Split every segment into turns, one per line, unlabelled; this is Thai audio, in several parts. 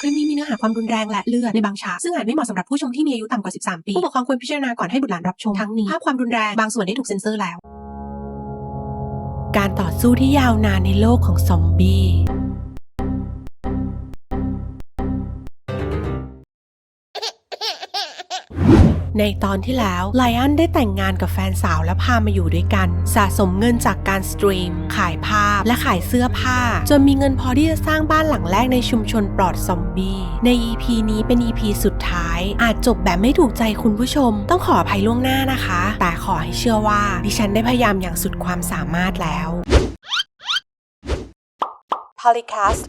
คลิปนี้มีเนื้อหาความรุนแรงและเลือดในบางฉากซึ่งอาจไม่เหมาะสำหรับผู้ชมที่มีอายุต่ำกว่า 13 ปี ผู้ปกครองควรพิจารณาก่อนให้บุตรหลานรับชม ทั้งนี้ภาพความรุนแรงบางส่วนได้ถูกเซ็นเซอร์แล้ว การต่อสู้ที่ยาวนานในโลกของซอมบี้ ในตอนที่แล้วไลออนได้แต่งงานกับแฟนสาวและพามาอยู่ด้วยกัน สะสมเงินจากการสตรีม ขายภาพและขายเสื้อผ้า จนมีเงินพอที่จะสร้างบ้านหลังแรกในชุมชนปลอดซอมบี้ใน EP นี้เป็น EP สุดท้าย อาจจบแบบไม่ถูกใจคุณผู้ชม ต้องขออภัยล่วงหน้านะคะ แต่ขอให้เชื่อว่า ดิฉันได้พยายามอย่างสุดความสามารถแล้ว Polycast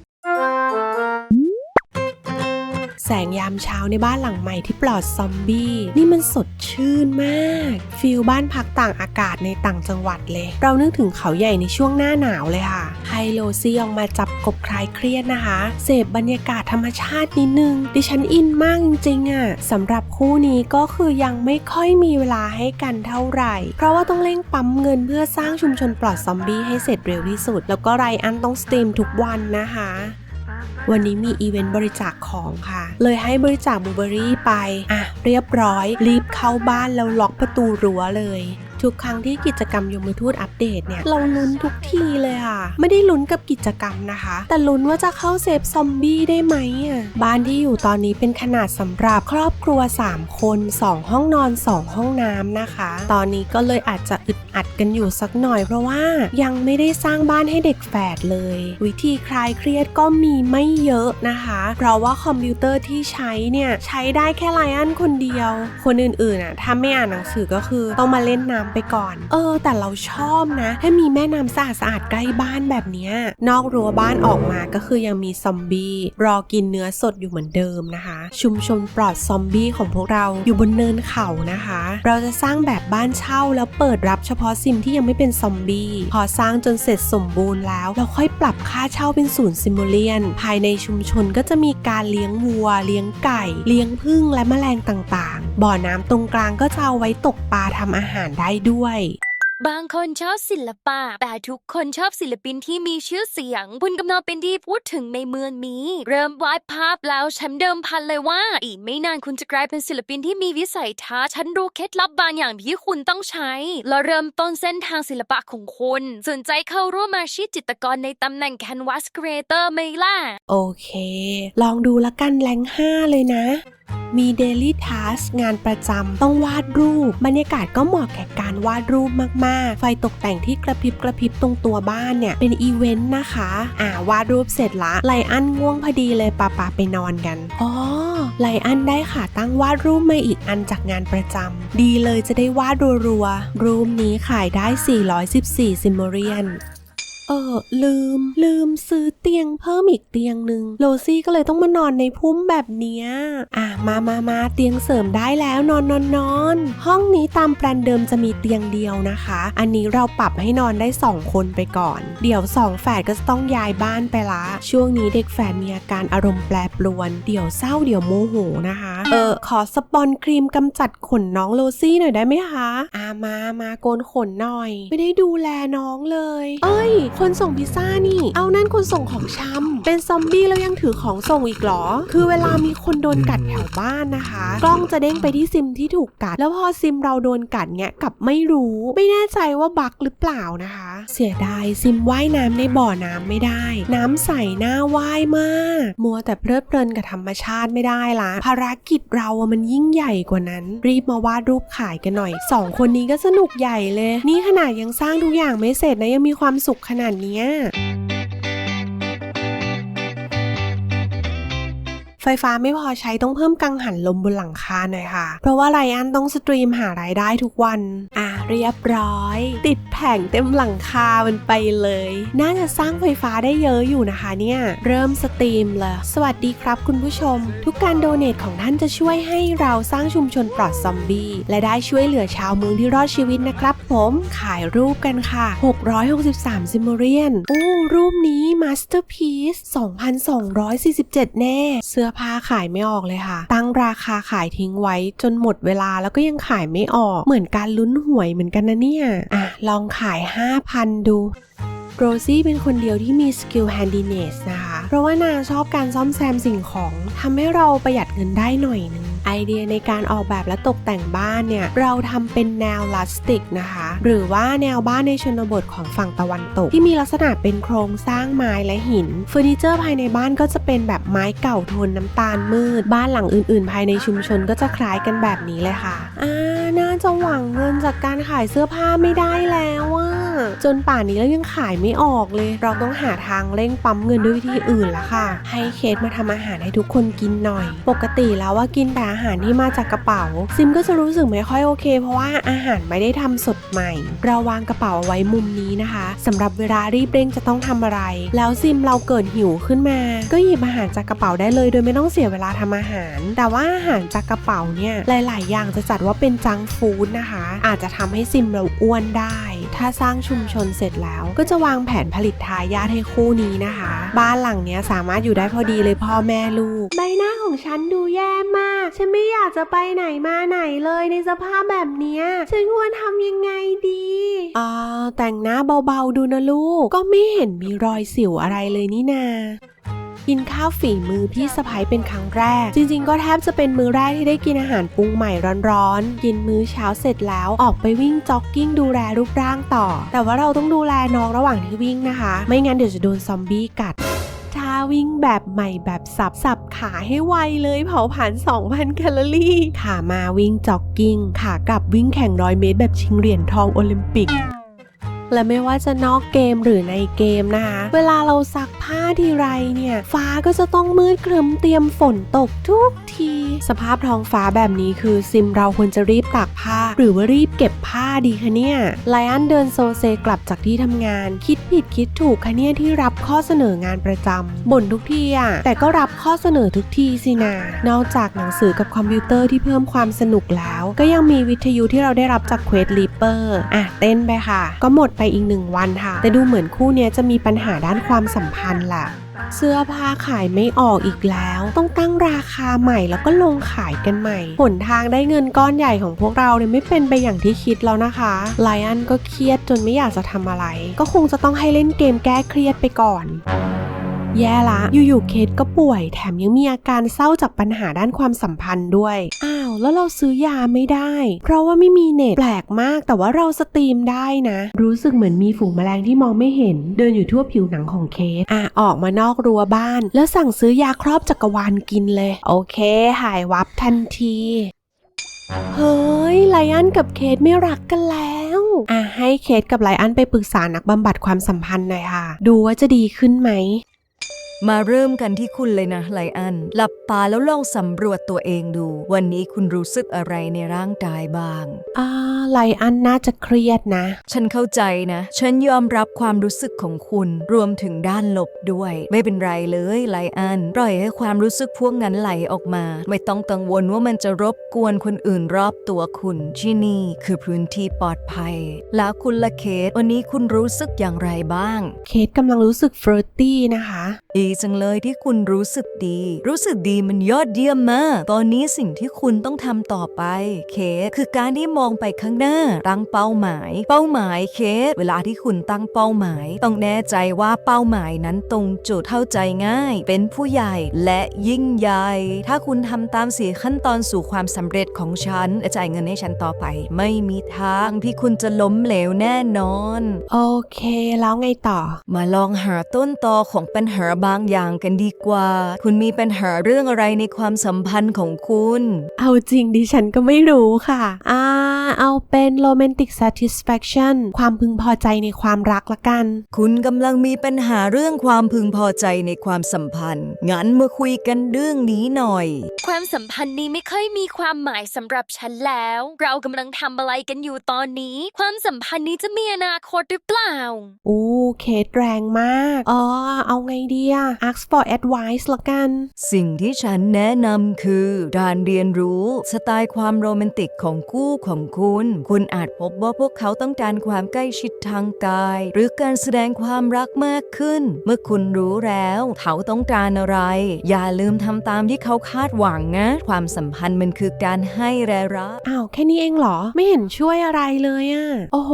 แสงยามเช้าในบ้านหลังใหม่ที่ปลอดซอมบี้นี่มันสดชื่นมากฟิลบ้านพักต่างอากาศในต่างจังหวัดเลย เรานึกถึงเขาใหญ่ในช่วงหน้าหนาวเลยค่ะไฮโลซีออกมาจับกบคลายเครียดนะคะ เสพบรรยากาศธรรมชาตินิดนึง ดิฉันอินมากจริงๆอะ่ะสำหรับคู่นี้ก็คือยังไม่ค่อยมีเวลาให้กันเท่าไหร่ เพราะว่าต้องเร่งปั๊มเงินเพื่อสร้างชุมชนปลอดซอมบี้ให้เสร็จเร็วที่สุด แล้วก็ไรอันต้องสตรีมทุกวันนะคะ วันนี้มีอีเวนต์บริจาคของค่ะ เลยให้บริจาคบูเบอรี่ไป อะ เรียบร้อย รีบเข้าบ้านแล้วล็อกประตูรั้วเลย ทุกครั้งที่กิจกรรมยมทูตอัปเดตเนี่ย เราลุ้นทุกทีเลยอะไม่ได้ลุ้นกับกิจกรรมนะคะ แต่ลุ้นว่าจะเข้าเซฟซอมบี้ได้ไหมอะบ้านที่อยู่ตอนนี้เป็นขนาดสำหรับครอบครัว 3 คน 2 ห้องนอน 2 ห้องน้ำนะคะ ตอนนี้ก็เลยอาจจะอึดอัดกันอยู่สักหน่อย เพราะว่ายังไม่ได้สร้างบ้านให้เด็กแฝดเลย วิธีคลายเครียดก็มีไม่เยอะนะคะ เพราะว่าคอมพิวเตอร์ที่ใช้เนี่ยใช้ได้แค่ไลอันคนเดียว คนอื่นๆอะถ้าไม่อ่านหนังสือก็คือต้องมาเล่นน้ำไปก่อน เออ แต่เราชอบนะ ถ้ามีแม่น้ำสะอาดสะอาดๆใกล้บ้านแบบนี้ นอกรั้วบ้านออกมาก็คือยังมีซอมบี้รอกินเนื้อสดอยู่เหมือนเดิมนะคะ ชุมชนปลอดซอมบี้ของพวกเราอยู่บนเนินเขานะคะ เราจะสร้างแบบบ้านเช่าแล้วเปิดรับเฉพาะซิมที่ยังไม่เป็นซอมบี้พอสร้างจนเสร็จสมบูรณ์แล้ว เราค่อยปรับค่าเช่าเป็นศูนย์ซิมูเลียน ภายในชุมชนก็จะมีการเลี้ยงวัว เลี้ยงไก่ เลี้ยงผึ้งและแมลงต่างๆ บ่อน้ำตรงกลางก็จะเอาไว้ตกปลาทำอาหารได้ด้วย
บางคนชอบศิลปะ แต่ทุกคนชอบศิลปินที่มีชื่อเสียงคุณกำลังเป็นที่พูดถึงในเมืองนี้ เริ่มวาดภาพแล้วฉันเดิมพันเลยว่า อีกไม่นานคุณจะกลายเป็นศิลปินที่มีวิสัยทัศน์ฉันรู้เคล็ดลับบางอย่างที่คุณต้องใช้ และเริ่มต้นเส้นทางศิลปะของคุณสนใจเข้าร่วมอาชีพจิตรกรในตำแหน่ง Canvas Creator ไหมล่ะ
โอเค ลองดูละกันแรง5เลยนะ มี Daily Task งานประจำต้องวาดรูป บรรยากาศก็เหมาะแก่การวาดรูปมากๆ ไฟตกแต่งที่กระพริบกระพริบตรงตัวบ้านเนี่ย เป็นอีเวนต์นะคะ อ่าวาดรูปเสร็จละไลอันง่วงพอดีเลยปาปาไปนอนกัน อ๋อไลอันได้ค่ะตั้งวาดรูปมาอีกอันจากงานประจำดีเลยจะได้วาดรัวๆรูปนี้ขายได้ 414ซิมโมเรียน เออลืม ลืมซื้อเตียงเพิ่มอีกเตียงหนึ่งโรซี่ก็เลยต้องมานอนในพุ่มแบบเนี้ยอะมามามาเตียงเสริมได้แล้วนอนนอนนอนห้องนี้ตามแปลนเดิมจะมีเตียงเดียวนะคะ อันนี้เราปรับให้นอนได้ 2 คนไปก่อน เดี๋ยว 2 แฝดก็จะต้องย้ายบ้านไปละ ช่วงนี้เด็กแฝดมีอาการอารมณ์แปรปรวน เดี๋ยวเศร้าเดี๋ยวโมโหนะคะ เออขอสปอนครีมกำจัดขนน้องโรซี่หน่อยได้ไหมคะอ่ามามาโกนขนหน่อย ไม่ได้ดูแลน้องเลย เอ้ยคนส่งพิซซ่านี่ เอานั่นคนส่งของชำเป็นซอมบี้แล้วยังถือของส่งอีกเหรอ คือเวลามีคนโดนกัดแถวบ้านนะคะ กล้องจะเด้งไปที่ซิมที่ถูกกัด แล้วพอซิมเราโดนกัดเนี้ยกับไม่รู้ ไม่แน่ใจว่าบั๊กหรือเปล่านะคะ เสียดายซิมว่ายน้ำในบ่อน้ำไม่ได้ น้ำใสหน้าว่ายมาก มัวแต่เพลิดเพลินกับธรรมชาติไม่ได้ละภารกิจเราอะมันยิ่งใหญ่กว่านั้น รีบมาวาดรูปขายกันหน่อยสองคนนี้ก็สนุกใหญ่เลย นี่ขนาดยังสร้างทุกอย่างไม่เสร็จนะยังมีความสุขขนาดาดเนี้ย ฟฟ้าไม่พอใช้ต้องเพิ่มกังหันลมบนหลังคาหน่อยค่ะ เพราะว่าไรอันต้องสตรีมหารายได้ทุกวัน อะเรียบร้อย ติดแผงเต็มหลังคามันไปเลย น่าจะสร้างไฟฟ้าได้เยอะอยู่นะคะเนี่ย เริ่มสตรีมเลย สวัสดีครับคุณผู้ชม ทุกการโดเนทของท่านจะช่วยให้เราสร้างชุมชนปลอดซอมบี้และได้ช่วยเหลือชาวเมืองที่รอดชีวิตนะครับ ผม ขายรูปกันค่ะ 663ซิมโมเรียนโอ้รูปนี้มาสเตอร์พีซ2,247 แน่ เสื้อผ้าขายไม่ออกเลยค่ะ ตั้งราคาขายทิ้งไว้จนหมดเวลาแล้วก็ยังขายไม่ออก เหมือนการลุ้นหวยเหมือนกันนะเนี่ย อะ ลองขาย 5,000 ดูโรซี่เป็นคนเดียวที่มีสกิลแฮนดิเนสนะคะ เพราะว่านางชอบการซ่อมแซมสิ่งของทำให้เราประหยัดเงินได้หน่อยนึง ไอเดียในการออกแบบและตกแต่งบ้านเนี่ยเราทำเป็นแนวลาสติกนะคะ หรือว่าแนวบ้านในชนบทของฝั่งตะวันตก ที่มีลักษณะเป็นโครงสร้างไม้และหินเฟอร์นิเจอร์ภายในบ้านก็จะเป็นแบบไม้เก่าทนน้ำตาลมืด บ้านหลังอื่น ๆ ภายในชุมชนก็จะคล้ายกันแบบนี้เลยค่ะอ่าน่าจะหวังเงินจากการขายเสื้อผ้าไม่ได้แล้วอะจนป่านนี้แล้วยังขายไม่ออกเลย เราต้องหาทางเร่งปั๊มเงินด้วยวิธีอื่นละค่ะ ให้เคสมาทำอาหารให้ทุกคนกินหน่อย ปกติแล้วว่ากินแต่อาหารที่มาจากกระเป๋า ซิมก็จะรู้สึกไม่ค่อยโอเค เพราะว่าอาหารไม่ได้ทำสดใหม่ เราวางกระเป๋าเอาไว้มุมนี้นะคะสำหรับเวลารีบเร่งจะต้องทำอะไร แล้วซิมเราเกิดหิวขึ้นมา ก็หยิบอาหารจากกระเป๋าได้เลย โดยไม่ต้องเสียเวลาทำอาหาร แต่ว่าอาหารจากกระเป๋าเนี่ยหลาย ๆ อย่างจะจัดว่าเป็นจังฟู้ดนะคะ อาจจะทำให้ซิมเราอ้วนได้ ถ้าสร้างชุมชนเสร็จแล้ว ก็จะวางแผนผลิตทายาทให้คู่นี้นะคะ บ้านหลังเนี้ยสามารถอยู่ได้พอดีเลยพ่อแม่ลูก ใบหน้าของฉันดูแย่มากฉันไม่อยากจะไปไหนมาไหนเลยในสภาพแบบเนี้ย ฉันควรทำยังไงดีอ่าแต่งหน้าเบาๆดูนะลูก ก็ไม่เห็นมีรอยสิวอะไรเลยนี่นากินข้าวฝีมือพี่สะพ้ยเป็นครั้งแรก จริงๆ ก็แทบจะเป็นมื้อแรกที่ได้กินอาหารปรุงใหม่ร้อนๆ กินมื้อเช้าเสร็จแล้วออกไปวิ่งจ็อกกิ้งดูแลรูปร่างต่อ แต่ว่าเราต้องดูแลน้องระหว่างที่วิ่งนะคะ ไม่งั้นเดี๋ยวจะโดนซอมบี้กัด วิ่งแบบใหม่แบบสับสับขาให้ไวเลยเผาผ่าน 2,000 แคลอรี่ ขามาวิ่งจ็อกกิ้ง ขากลับวิ่งแข่งร้อยเมตรแบบชิงเหรียญทองโอลิมปิก และไม่ว่าจะนอกเกมหรือในเกมนะคะ เวลาเราซักผ้าทีไรเนี่ย ฟ้าก็จะต้องมืดครึ้มเตรียมฝนตกทุกที สภาพท้องฟ้าแบบนี้คือซิมเราควรจะรีบตากผ้า หรือว่ารีบเก็บผ้าดีคะเนี่ยไลอันเดินโซเซกลับจากที่ทำงาน คิดผิดคิดถูกคะเนี่ยที่รับข้อเสนองานประจำบ่นทุกทีอะแต่ก็รับข้อเสนอทุกทีสินะนอกจากหนังสือกับคอมพิวเตอร์ที่เพิ่มความสนุกแล้ว ก็ยังมีวิทยุที่เราได้รับจากเควสลีเปอร์อะเต้นไปค่ะ ก็หมดไปอีกหนึ่งวันค่ะ แต่ดูเหมือนคู่นี้จะมีปัญหาด้านความสัมพันธ์ล่ะเสื้อผ้าขายไม่ออกอีกแล้ว ต้องตั้งราคาใหม่แล้วก็ลงขายกันใหม่หนทางได้เงินก้อนใหญ่ของพวกเราเนี่ยไม่เป็นไปอย่างที่คิดแล้วนะคะไลอันก็เครียดจนไม่อยากจะทำอะไร ก็คงจะต้องให้เล่นเกมแก้เครียดไปก่อน แย่ละ อยู่ๆเคทก็ป่วย แถมยังมีอาการเศร้าจากปัญหาด้านความสัมพันธ์ด้วย อ้าว แล้วเราซื้อยาไม่ได้ เพราะว่าไม่มีเน็ตแปลกมาก แต่ว่าเราสตรีมได้นะ รู้สึกเหมือนมีฝูงแมลงที่มองไม่เห็น เดินอยู่ทั่วผิวหนังของเคทอะออกมานอกรั้วบ้าน แล้วสั่งซื้อยาครอบจักรวาลกินเลย โอเค หายวับทันที เฮ้ย ไลอันกับเคทไม่รักกันแล้วอะให้เคทกับไลอันไปปรึกษานักบำบัดความสัมพันธ์หน่อยค่ะ ดูว่าจะดีขึ้นไหม
มาเริ่มกันที่คุณเลยนะไลอัน หลับตาแล้วลองสำรวจตัวเองดู วันนี้คุณรู้สึกอะไรในร่างกายบ้าง
อ่าไลอันน่าจะเครียดนะ
ฉันเข้าใจนะ ฉันยอมรับความรู้สึกของคุณ รวมถึงด้านลบด้วย ไม่เป็นไรเลยไลอัน ปล่อยให้ความรู้สึกพวกนั้นไหลออกมา ไม่ต้องกังวลว่ามันจะรบกวนคนอื่นรอบตัวคุณ ที่นี่คือพื้นที่ปลอดภัย แล้วคุณละเคสวันนี้คุณรู้สึกอย่างไรบ้าง
เคทกำลังรู้สึกเฟรตตี้นะคะ
ดีจังเลยที่คุณรู้สึกดี รู้สึกดีมันยอดเยี่ยมมาก ตอนนี้สิ่งที่คุณต้องทำต่อไป เคสคือการที่มองไปข้างหน้าตั้งเป้าหมาย เป้าหมายเคสเวลาที่คุณตั้งเป้าหมาย ต้องแน่ใจว่าเป้าหมายนั้นตรงจุดเข้าใจง่าย เป็นผู้ใหญ่และยิ่งใหญ่ ถ้าคุณทำตามสี่ขั้นตอนสู่ความสำเร็จของฉันและจ่ายเงินให้ฉันต่อไป ไม่มีทางที่คุณจะล้มเหลวแน่นอน
โอเค แล้วไงต่อ
มาลองหาต้นตอของปัญหาบางอย่างกันดีกว่า คุณมีปัญหาเรื่องอะไรในความสัมพันธ์ของคุณ
เอาจริงดิฉันก็ไม่รู้ค่ะ อ่า เอาเป็น romantic satisfaction ความพึงพอใจในความรักละกัน
คุณกำลังมีปัญหาเรื่องความพึงพอใจในความสัมพันธ์ งั้นมาคุยกันเรื่องนี้หน่อย
ความสัมพันธ์นี้ไม่ค่อยมีความหมายสำหรับฉันแล้ว เรากำลังทำอะไรกันอยู่ตอนนี้ ความสัมพันธ์นี้จะมีอนาคตหรือเปล่า
อู้เคทแรงมาก อ๋อ เอาไงดีอะ ask for advice ละกัน
สิ่งที่ฉันแนะนำคือการเรียนรู้สไตล์ความโรแมนติกของคู่ของคุณ คุณอาจพบว่าพวกเขาต้องการความใกล้ชิดทางกาย หรือการแสดงความรักมากขึ้น เมื่อคุณรู้แล้ว เขาต้องการอะไร อย่าลืมทำตามที่เขาคาดหวังนะ ความสัมพันธ์มันคือการให้และรัก
อ้าวแค่นี้เองเหรอ ไม่เห็นช่วยอะไรเลยอะ่ะ โอ้โห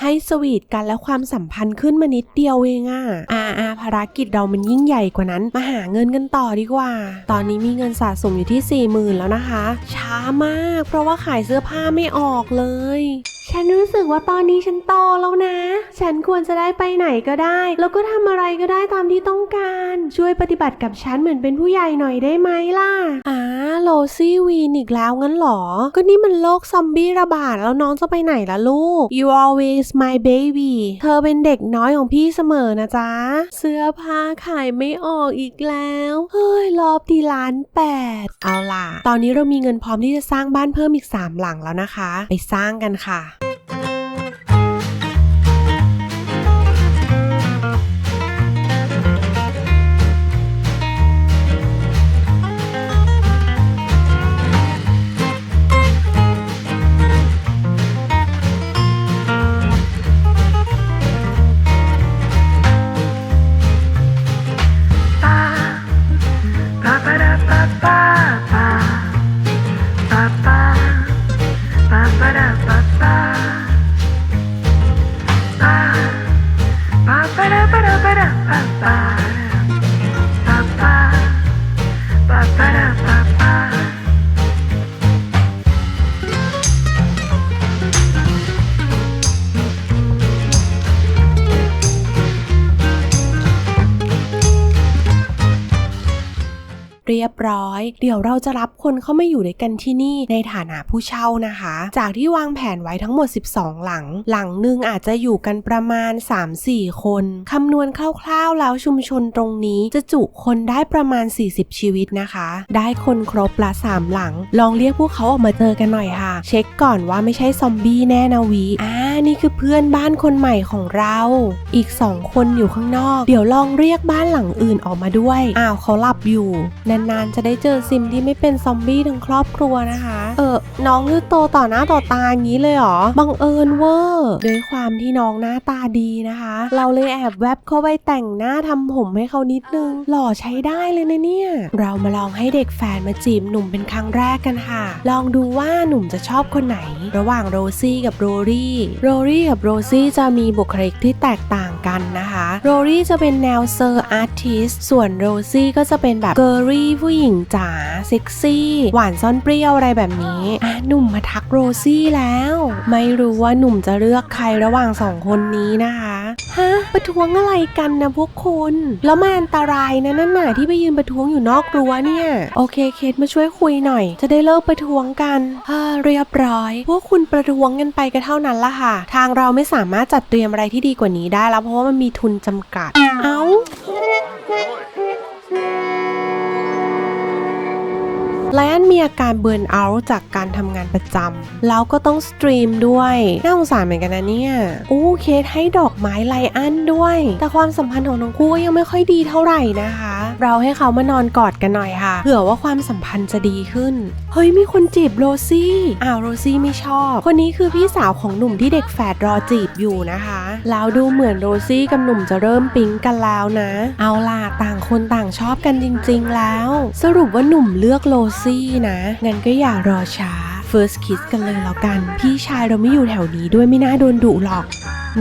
ให้สวีทกันแล้วความสัมพันธ์ขึ้นมานิดเดียวเองอะ่ะอาอาภารกิจเรามันยิ่งใหญ่กว่านั้น มาหาเงินกันต่อดีกว่า ตอนนี้มีเงินสะสมอยู่ที่4 0,000แล้วนะคะ ช้ามาก เพราะว่าขายเสื้อผ้าไม่ออกเลย ฉันรู้สึกว่าตอนนี้ฉันโตแล้วนะ ฉันควรจะได้ไปไหนก็ได้ แล้วก็ทำอะไรก็ได้ตามที่ต้องการ ช่วยปฏิบัติกับฉันเหมือนเป็นผู้ใหญ่หน่อยได้ไหมล่ะอ่าโลซี่วีนอีกแล้วงั้นเหรอ ก็นี่มันโรคซอมบี้ระบาดแล้วน้องจะไปไหนล่ะลูก you always my baby เธอเป็นเด็กน้อยของพี่เสมอนะจ๊ะ เสื้อผ้าขายไม่ออกอีกแล้ว เฮ้ย รอบที่ล้านแปดเอาล่ะ ตอนนี้เรามีเงินพร้อมที่จะสร้างบ้านเพิ่มอีก 3 หลังแล้วนะคะ ไปสร้างกันค่ะ เดี๋ยวเราจะรับคนเข้ามาอยู่ด้วยกันที่นี่ในฐานะผู้เช่านะคะ จากที่วางแผนไว้ทั้งหมด 12 หลัง หลังหนึ่งอาจจะอยู่กันประมาณ 3-4 คนคำนวณคร่าวๆแล้วชุมชนตรงนี้จะจุคนได้ประมาณ 40 ชีวิตนะคะ ได้คนครบละ3หลัง ลองเรียกพวกเขาออกมาเจอกันหน่อยค่ะ เช็คก่อนว่าไม่ใช่ซอมบี้แน่นะวีอ่านี่คือเพื่อนบ้านคนใหม่ของเรา อีก 2 คนอยู่ข้างนอก เดี๋ยวลองเรียกบ้านหลังอื่นออกมาด้วยอ้าวเขาหลับอยู่ นานๆจะได้เจอซิมที่ไม่เป็นซอมบี้ทั้งครอบครัวนะคะ เออน้องคือโตต่อหน้าต่อตาอย่างนี้เลยเหรอ บังเอิญเวอร์ด้วยความที่น้องหน้าตาดีนะคะ เราเลยแอบแวบเข้าไปแต่งหน้าทำผมให้เขานิดนึง หล่อใช้ได้เลยนะเนี่ย เรามาลองให้เด็กแฟนมาจีบหนุ่มเป็นครั้งแรกกันค่ะ ลองดูว่าหนุ่มจะชอบคนไหน ระหว่างโรซี่กับโรรี่ โรรี่กับโรซี่จะมีบุคลิกที่แตกต่างกันนะคะ โรรี่จะเป็นแนวเซอร์อาร์ติสส่วนโรซี่ก็จะเป็นแบบเกอรี่ผู้หญิงจ๋าเซ็กซี่ หวานซ่อนเปรี้ยวอะไรแบบนี้อะหนุ่มมาทักโรซี่แล้ว ไม่รู้ว่าหนุ่มจะเลือกใครระหว่างสองคนนี้นะคะฮะประท้วงอะไรกันนะพวกคุณแล้วมันอันตรายนะนั่นน่ะที่ไปยืนประท้วงอยู่นอกรั้วเนี่ยโอเคเคสมาช่วยคุยหน่อย จะได้เลิกประท้วงกันฮ่าเรียบร้อย พวกคุณประท้วงกันไปก็เท่านั้นละค่ะ ทางเราไม่สามารถจัดเตรียมอะไรที่ดีกว่านี้ได้แล้วเพราะว่ามันมีทุนจำกัด เอ้า ไลออนมีอาการเบิร์นเอาท์จากการทำงานประจำแล้วก็ต้องสตรีมด้วย น่าสงสารเหมือนกันนะเนี่ยโอ้เคสให้ดอกไม้ไลออนด้วย แต่ความสัมพันธ์ของทั้งคู่ก็ยังไม่ค่อยดีเท่าไหร่นะคะ เราให้เขามานอนกอดกันหน่อยค่ะ เผื่อว่าความสัมพันธ์จะดีขึ้น เฮ้ยมีคนจีบโรซี่อ้าวโรซี่ไม่ชอบ คนนี้คือพี่สาวของหนุ่มที่เด็กแฝดรอจีบอยู่นะคะ แล้วดูเหมือนโรซี่กับหนุ่มจะเริ่มปิ๊งกันแล้วนะ เอาล่ะต่างคนต่างชอบกันจริง ๆ แล้ว สรุปว่าหนุ่มเลือกโรซี่นะงั้นก็อย่ารอช้า First Kiss กันเลยแล้วกัน พี่ชายเราไม่อยู่แถวนี้ด้วยไม่น่าโดนดุหรอก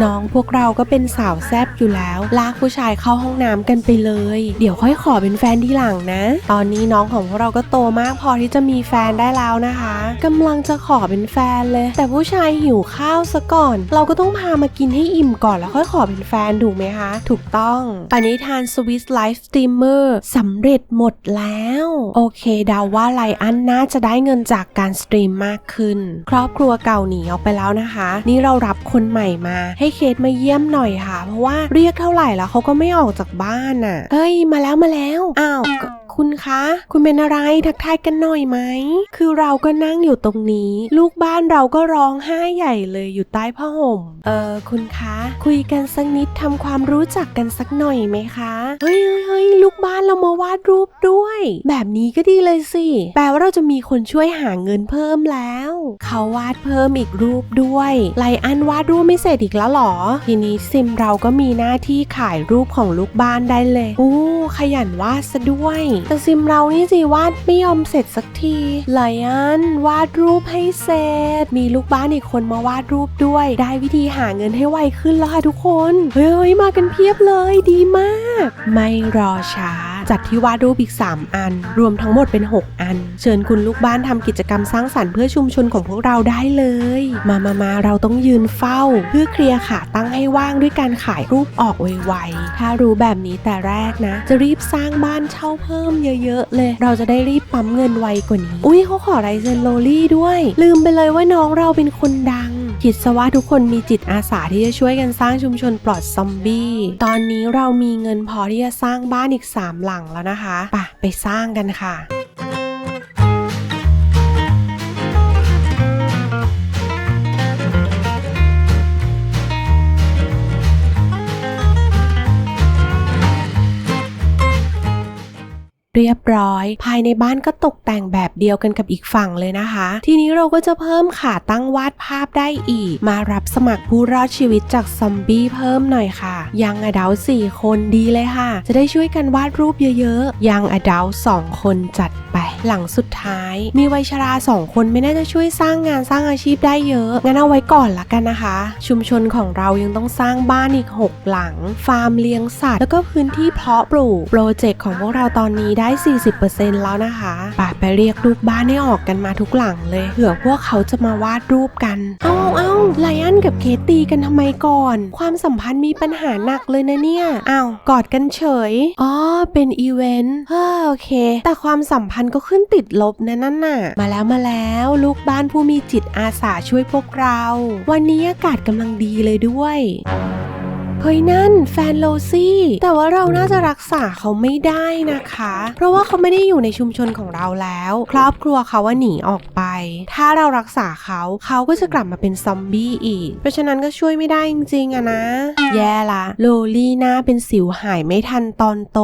น้องพวกเราก็เป็นสาวแซบอยู่แล้ว ลากผู้ชายเข้าห้องน้ำกันไปเลย เดี๋ยวค่อยขอเป็นแฟนที่หลังนะ ตอนนี้น้องของพวกเราก็โตมากพอที่จะมีแฟนได้แล้วนะคะกำลังจะขอเป็นแฟนเลย แต่ผู้ชายหิวข้าวซะก่อน เราก็ต้องพามากินให้อิ่มก่อนแล้วค่อยขอเป็นแฟนถูกไหมคะ ถูกต้องปณิธานสวิสไลฟ์สตรีมเมอร์สำเร็จหมดแล้ว โอเคเดาว่าไลอันน่าจะได้เงินจากการสตรีมมากขึ้น ครอบครัวเก่าหนีออกไปแล้วนะคะ นี่เรารับคนใหม่มาให้เคสมาเยี่ยมหน่อยค่ะ เพราะว่าเรียกเท่าไหร่แล้วเขาก็ไม่ออกจากบ้านน่ะ เอ้ย มาแล้วมาแล้ว อ้าวก คุณคะ คุณเป็นอะไรทักทายกันหน่อยไหม คือเราก็นั่งอยู่ตรงนี้ ลูกบ้านเราก็ร้องไห้ใหญ่เลยอยู่ใต้ผ้าห่ม เออคุณคะ คุยกันสักนิดทำความรู้จักกันสักหน่อยไหมคะเฮ้ยเฮ้ยเฮ้ยลูกบ้านเรามาวาดรูปด้วย แบบนี้ก็ดีเลยสิ แปลว่าเราจะมีคนช่วยหาเงินเพิ่มแล้ว เขาวาดเพิ่มอีกรูปด้วย ไลอันวาดรูปไม่เสร็จอีกแล้วหรอ ทีนี้ซิมเราก็มีหน้าที่ขายรูปของลูกบ้านได้เลย อู้ขยันวาดซะด้วยแต่ซิมเรานี่สิวาดไม่ยอมเสร็จสักทีไลอันวาดรูปให้เสร็จ มีลูกบ้านอีกคนมาวาดรูปด้วย ได้วิธีหาเงินให้ไวขึ้นแล้วค่ะทุกคน เฮ้ยมากันเพียบเลยดีมาก ไม่รอช้า จัดที่วาดรูปอีก 3 อัน รวมทั้งหมดเป็น 6 อัน เชิญคุณลูกบ้านทำกิจกรรมสร้างสรรค์เพื่อชุมชนของพวกเราได้เลย มามามาเราต้องยืนเฝ้า เพื่อเคลียร์ขาตั้งให้ว่างด้วยการขายรูปออกไวๆ ถ้ารู้แบบนี้แต่แรกนะ จะรีบสร้างบ้านเช่าเพิ่มเยอะๆเลย เราจะได้รีบปั๊มเงินไวกว่านี้ อุ้ยเขาขอไรเซนโลลี่ด้วย ลืมไปเลยว่าน้องเราเป็นคนดัง คิดซะว่าทุกคนมีจิตอาสาที่จะช่วยกันสร้างชุมชนปลอดซอมบี้ตอนนี้เรามีเงินพอที่จะสร้างบ้านอีก 3 หลังแล้วนะคะปะไปสร้างกันค่ะ เรียบร้อย ภายในบ้านก็ตกแต่งแบบเดียวกันกับอีกฝั่งเลยนะคะ ทีนี้เราก็จะเพิ่มขาตั้งวาดภาพได้อีก มารับสมัครผู้รอดชีวิตจากซอมบี้เพิ่มหน่อยค่ะยังอดัลสี่คนดีเลยค่ะ จะได้ช่วยกันวาดรูปเยอะๆ ยังอดัลสองคนจัดไปหลังสุดท้าย มีวัยชราสองคนไม่น่าจะช่วยสร้างงานสร้างอาชีพได้เยอะ งั้นเอาไว้ก่อนละกันนะคะ ชุมชนของเรายังต้องสร้างบ้านอีก 6 หลัง ฟาร์มเลี้ยงสัตว์ แล้วก็พื้นที่เพาะปลูกโปรเจกต์ของพวกเราตอนนี้ได้40%แล้วนะคะป่าไปเรียกลูกบ้านให้ออกกันมาทุกหลังเลยเผื่อพวกเขาจะมาวาดรูปกัน เอาเอาเอาไลอันกับเคตีกันทำไมก่อน ความสัมพันธ์มีปัญหาหนักเลยนะเนี่ยอ้าวกอดกันเฉยอ๋อเป็นอีเวนต์เฮ้อโอเค แต่ความสัมพันธ์ก็ขึ้นติดลบนะนั่นน่ะ มาแล้วมาแล้วลูกบ้านผู้มีจิตอาสาช่วยพวกเรา วันนี้อากาศกำลังดีเลยด้วย เฮ้ยนั่นแฟนโลซี่ แต่ว่าเราน่าจะรักษาเขาไม่ได้นะคะ เพราะว่าเขาไม่ได้อยู่ในชุมชนของเราแล้ว ครอบครัวเขาว่าหนีออกไป ถ้าเรารักษาเขาเขาก็จะกลับมาเป็นซอมบี้อีก เพราะฉะนั้นก็ช่วยไม่ได้จริงๆอะนะ แย่ละโลลี่หน้าเป็นสิวหายไม่ทันตอนโต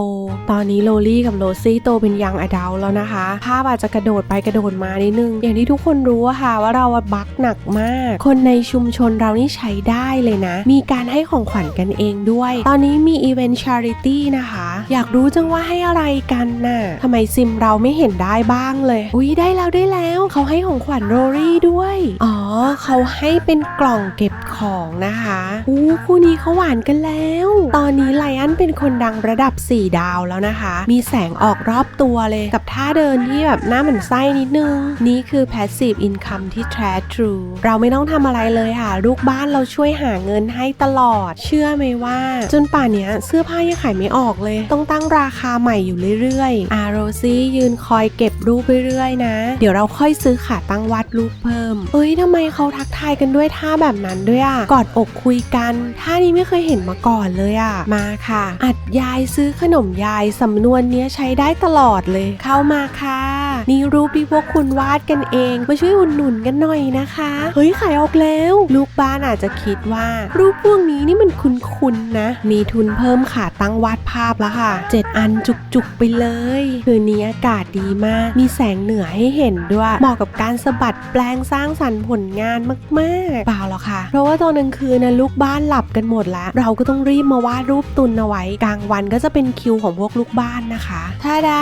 ตอนนี้โลลี่กับโลซี่โตเป็นยังอดัลแล้วนะคะ ภาพอาจจะกระโดดไปกระโดดมานิดนึง อย่างที่ทุกคนรู้อะค่ะว่าเราบักหนักมาก คนในชุมชนเรานี่ใช้ได้เลยนะ มีการให้ของขวัญกันเองด้วย ตอนนี้มีอีเวนต์ชาริตี้นะคะ อยากรู้จังว่าให้อะไรกันน่ะทำไมซิมเราไม่เห็นได้บ้างเลย อุ้ยได้แล้วได้แล้ว เขาให้ของขวัญโรรี่ด้วย อ๋อ เขาให้เป็นกล่องเก็บของนะคะอู้คู่นี้เขาหวานกันแล้ว ตอนนี้ไลอันเป็นคนดังระดับ 4 ดาวแล้วนะคะ มีแสงออกรอบตัวเลยกับท่าเดินที่แบบหน้าเหมือนไส้นิดนึง นี่คือ passive income ที่แท้ true เราไม่ต้องทำอะไรเลยค่ะ ลูกบ้านเราช่วยหาเงินให้ตลอด เชื่อไหมว่า จนป่านนี้เสื้อผ้ายังขายไม่ออกเลย ต้องตั้งราคาใหม่อยู่เรื่อยๆอาโรซี่ยืนคอยเก็บรูปเรื่อยๆนะ เดี๋ยวเราค่อยซื้อขาตั้งวาดรูปเพิ่ม เอ้ยทำไมเขาทักทายกันด้วยท่าแบบนั้นด้วยอะกอดอกคุยกันท่านี้ไม่เคยเห็นมาก่อนเลยอะมาค่ะ อัดยายซื้อขนมยายสำนวนเนี้ยใช้ได้ตลอดเลย เข้ามาค่ะ นี่รูปที่พวกคุณวาดกันเองมาช่วยอุดหนุนกันหน่อยนะคะ เฮ้ยขายออกแล้ว ลูกบ้านอาจจะคิดว่า รูปพวกนี้นี่มันคุ้นๆนะ มีทุนเพิ่มขาตั้งวาดภาพแล้วค่ะเจ็ดอันจุกๆไปเลยคืนนี้อากาศดีมาก มีแสงเหนือให้เห็นด้วย เหมาะกับการสะบัดแปลงสร้างสรรค์ผลงานมากๆเปล่าหรอกค่ะ เพราะว่าตอนกลางคืนนะลูกบ้านหลับกันหมดแล้ว เราก็ต้องรีบมาวาดรูปตุนเอาไว้ กลางวันก็จะเป็นคิวของพวกลูกบ้านนะคะท่าดา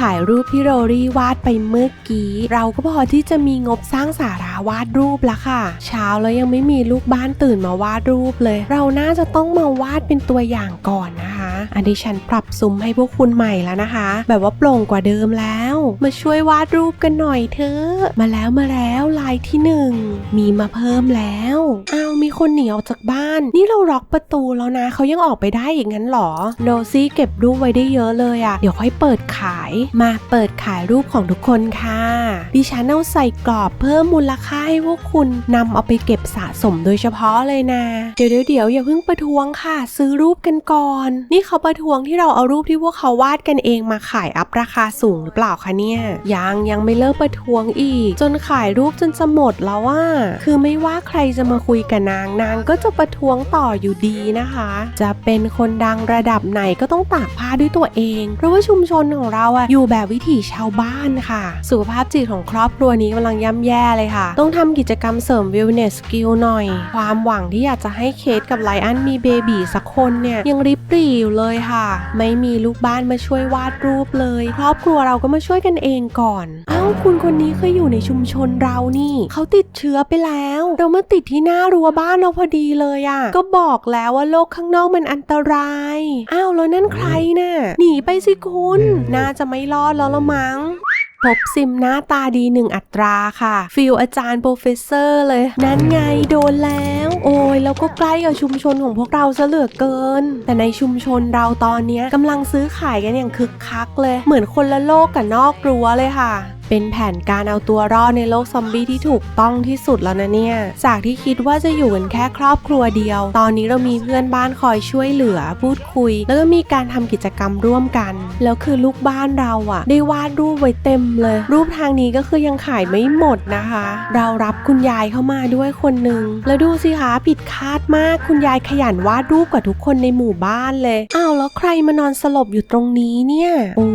ขายรูปที่โรรี่วาดไปเมื่อกี้ เราก็พอที่จะมีงบสร้างสาราวาดรูปแล้วค่ะ เช้าแล้วยังไม่มีลูกบ้านตื่นมาวาดรูปเลย เราน่าจะต้องมาวาดเป็นตัวอย่างก่อนนะคะ อันนี้ฉันปรับซุ้มให้พวกคุณใหม่แล้วนะคะ แบบว่าโปร่งกว่าเดิมแล้ว มาช่วยวาดรูปกันหน่อยเถอะมาแล้วมาแล้วลายที่หนึ่งมีมาเพิ่มแล้วอ้าวมีคนหนีออกจากบ้าน นี่เราล็อกประตูแล้วนะเขายังออกไปได้อย่างนั้นเหรอโรซี่เก็บรูปไว้ได้เยอะเลยอะเดี๋ยวค่อยเปิดขาย มาเปิดขายรูปของทุกคนค่ะ ดิฉันเอาใส่กรอบเพิ่มมูลค่าให้พวกคุณนำเอาไปเก็บสะสมโดยเฉพาะเลยนะเดี๋ยวเดี๋ยวเดี๋ยวอย่าเพิ่งประท้วงค่ะ ซื้อรูปกันก่อน นี่เขาประท้วงที่เราเอารูปที่พวกเขาวาดกันเองมาขายอัพราคาสูงหรือเปล่าคะเนี่ยยังยังไม่เลิกประท้วงอีก จนขายรูปจนจะหมดแล้วว่าคือไม่ว่าใครจะมาคุยกับนางนางก็จะประท้วงต่ออยู่ดีนะคะ จะเป็นคนดังระดับไหนก็ต้องตากผ้าด้วยตัวเอง เพราะว่าชุมชนของเราอะอยู่แบบวิถีชาวบ้านค่ะ สุขภาพจิตของครอบครัวนี้กำลังย่ำแย่เลยค่ะ ต้องทำกิจกรรมเสริม wellness skill หน่อย ความหวังที่อยากจะให้เคสกับไลอันมีเบบีสักคนเนี่ยยังริบหรี่อยู่เลยค่ะ ไม่มีลูกบ้านมาช่วยวาดรูปเลย ครอบครัวเราก็มาช่วยกันเองก่อน คุณคนนี้เคยอยู่ในชุมชนเรานี่ เขาติดเชื้อไปแล้ว เรามาติดที่หน้ารั้วบ้านเราพอดีเลยอะ่ะ ก็บอกแล้วว่าโลกข้างนอกมันอันตราย อ้าวแล้วนั่นใครน่ะ หนีไปสิคุณ น่าจะไม่รอดแล้วละมั้งพบซิมหน้าตาดีหนึ่งอัตราค่ะ ฟิลอาจารย์โปรเฟสเซอร์เลย นั้นไงโดนแล้ว โอ้ยแล้วก็ใกล้กับชุมชนของพวกเราซะเหลือเกิน แต่ในชุมชนเราตอนนี้กำลังซื้อขายกันอย่างคึกคักเลย เหมือนคนละโลกกับนอกรั้วเลยค่ะ เป็นแผนการเอาตัวรอดในโลกซอมบี้ที่ถูกต้องที่สุดแล้วนะเนี่ย จากที่คิดว่าจะอยู่กันแค่ครอบครัวเดียว ตอนนี้เรามีเพื่อนบ้านคอยช่วยเหลือพูดคุย แล้วก็มีการทำกิจกรรมร่วมกัน แล้วคือลูกบ้านเราอะได้วาดรูปไว้เต็มเลย รูปทางนี้ก็คือยังขายไม่หมดนะคะ เรารับคุณยายเข้ามาด้วยคนหนึ่งแล้วดูสิคะผิดคาดมากคุณยายขยันวาดรูปกับทุกคนในหมู่บ้านเลยอ้าวแล้วใครมานอนสลบอยู่ตรงนี้เนี่ยโอ้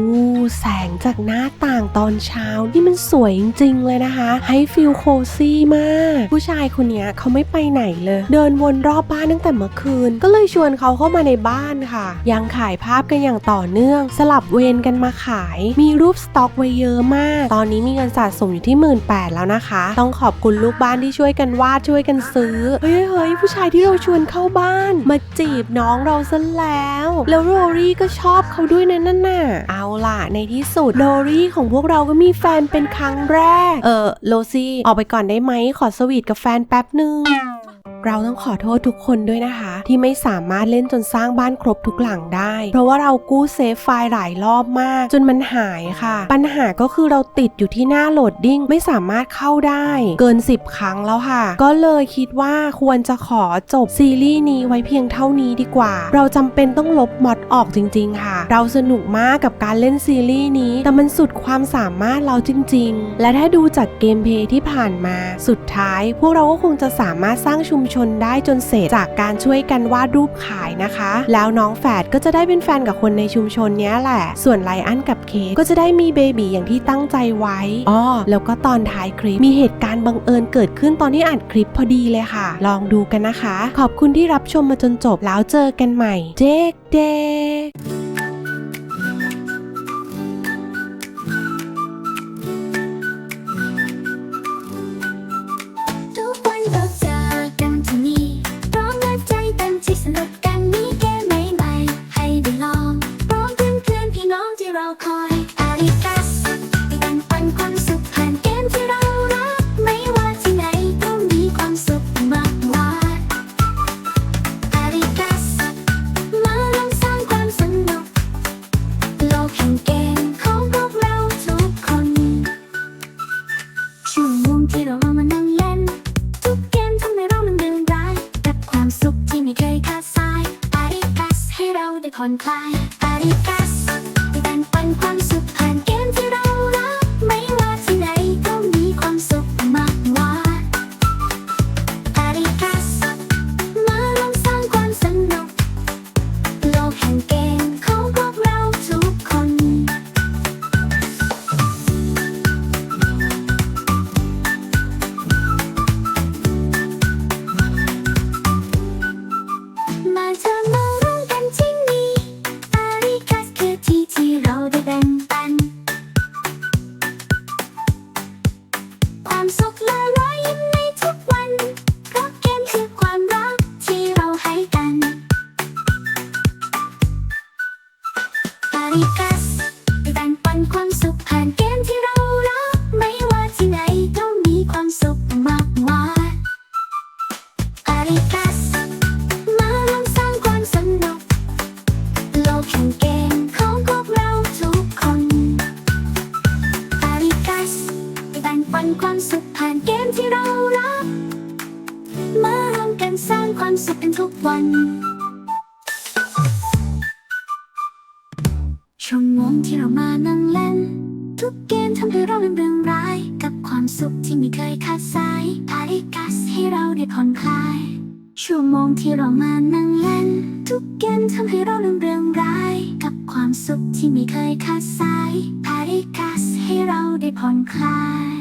แสงจากหน้าต่างตอนเช้านี่มันสวยจริงๆเลยนะคะ ให้ฟิลโคซี่มาก ผู้ชายคนนี้เขาไม่ไปไหนเลย เดินวนรอบบ้านตั้งแต่เมื่อคืน ก็เลยชวนเขาเข้ามาในบ้านค่ะ ยังขายภาพกันอย่างต่อเนื่อง สลับเวรกันมาขาย มีรูปสต็อกไว้เยอะมาก ตอนนี้มีเงินสะสมอยู่ที่1 8ื่นแล้วนะคะ ต้องขอบคุณลูกบ้านที่ช่วยกันวาดช่วยกันซื้อ เฮ้ยเฮ้ยผู้ชายที่เราชวนเข้าบ้าน มาจีบน้องเราซะแล้ว แล้วโรรี่ก็ชอบเขาด้วยนะนั่นน่ะเอาล่ะในที่สุดโรรี่ของพวกเราก็มีแฟนเป็นครั้งแรก เออโลซี่ออกไปก่อนได้ไหมขอสวีทกับแฟนแป๊บหนึ่ง เราต้องขอโทษทุกคนด้วยนะคะ ที่ไม่สามารถเล่นจนสร้างบ้านครบทุกหลังได้ เพราะว่าเรากู้เซฟไฟล์หลายรอบมาก จนมันหายค่ะ ปัญหาก็คือเราติดอยู่ที่หน้าโหลดดิ้งไม่สามารถเข้าได้ เกิน 10 ครั้งแล้วค่ะ ก็เลยคิดว่าควรจะขอจบซีรีส์นี้ไว้เพียงเท่านี้ดีกว่า เราจำเป็นต้องลบมอดออกจริง ๆ ค่ะ เราสนุกมากกับการเล่นซีรีส์นี้ แต่มันสุดความสามารถเราจริง ๆ และถ้าดูจากเกมเพย์ที่ผ่านมา สุดท้าย พวกเราก็คงจะสามารถสร้างชุมชนได้จนเสร็จจากการช่วยกันวาดรูปขายนะคะ แล้วน้องแฝดก็จะได้เป็นแฟนกับคนในชุมชนเนี้ยแหละ ส่วนไลอันกับเคกก็จะได้มีเบบีอย่างที่ตั้งใจไว้อ้อแล้วก็ตอนท้ายคลิปมีเหตุการณ์บังเอิญเกิดขึ้นตอนที่อัดคลิปพอดีเลยค่ะ ลองดูกันนะคะ ขอบคุณที่รับชมมาจนจบแล้วเจอกันใหม่ เจ๊กเด็ก
ผ่อนคลายปริกัสไ I'm so เคยขาดสายพาริกัสให้เราได้ผ่อนคลาย ชั่วโมงที่เรามานั่งเล่น ทุกเกมทำให้เราลืมเรื่องร้าย กับความสุขที่ไม่เคยขาดสายพาริกัสให้เราได้ผ่อนคลาย